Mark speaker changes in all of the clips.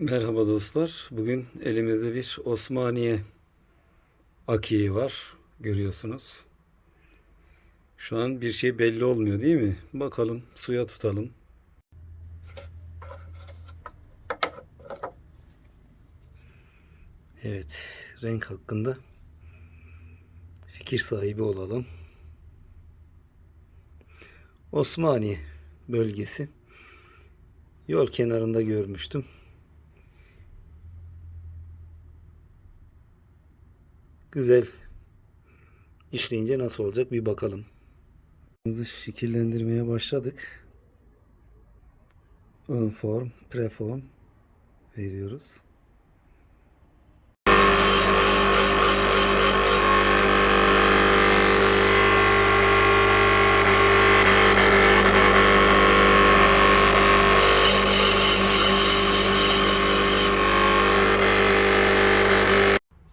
Speaker 1: Merhaba dostlar. Bugün elimizde bir Osmaniye akiyi var. Görüyorsunuz. Şu an bir şey belli olmuyor değil mi? Bakalım suya tutalım. Evet, renk hakkında fikir sahibi olalım. Osmaniye bölgesi. Yol kenarında görmüştüm. Güzel işleyince nasıl olacak bir bakalım. Şekillendirmeye başladık. Ön form, preform veriyoruz.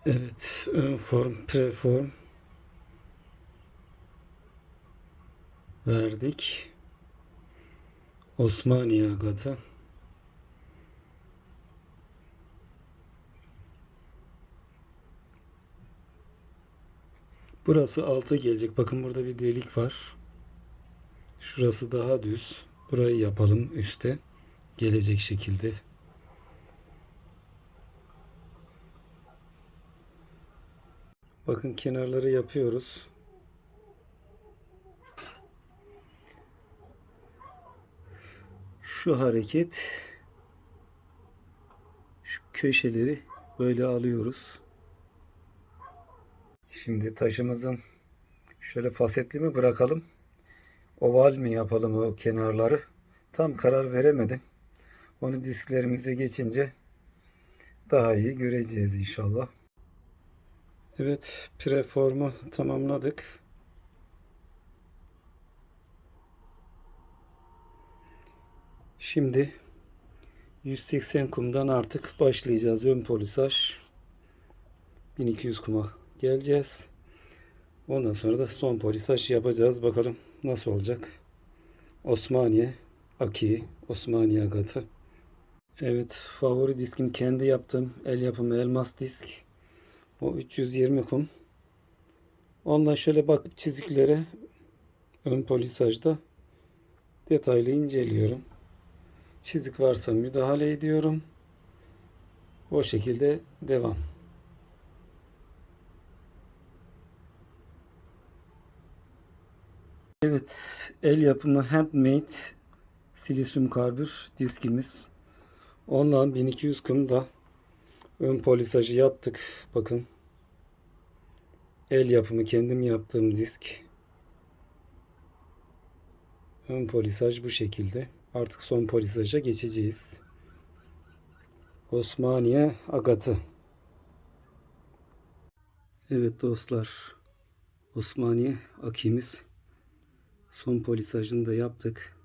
Speaker 1: Evet, ön form, preform verdik. Osmaniye agatı. Burası altı gelecek. Bakın burada bir delik var. Şurası daha düz. Burayı yapalım üste. Gelecek şekilde. Bakın kenarları yapıyoruz. Şu hareket şu köşeleri böyle alıyoruz. Şimdi taşımızın şöyle fasetli mi bırakalım? Oval mi yapalım o kenarları? Tam karar veremedim. Onu disklerimize geçince daha iyi göreceğiz inşallah. Evet, preformu tamamladık. Şimdi 180 kumdan artık başlayacağız. Ön polisaj 1200 kuma geleceğiz. Ondan sonra da son polisaj yapacağız. Bakalım nasıl olacak. Osmaniye Aki, Osmaniye Agatı. Evet, favori diskim kendi yaptığım el yapımı elmas disk. O 320 kum. Ondan şöyle bakıp çiziklere ön polisajda detaylı inceliyorum. Çizik varsa müdahale ediyorum. O şekilde devam. Evet, el yapımı handmade silisyum karbür diskimiz. Ondan 1200 kumda ön polisajı yaptık. Bakın. El yapımı kendim yaptığım disk. Ön polisaj bu şekilde. Artık son polisaja geçeceğiz. Osmaniye agatı. Evet dostlar. Osmaniye akimiz son polisajını da yaptık.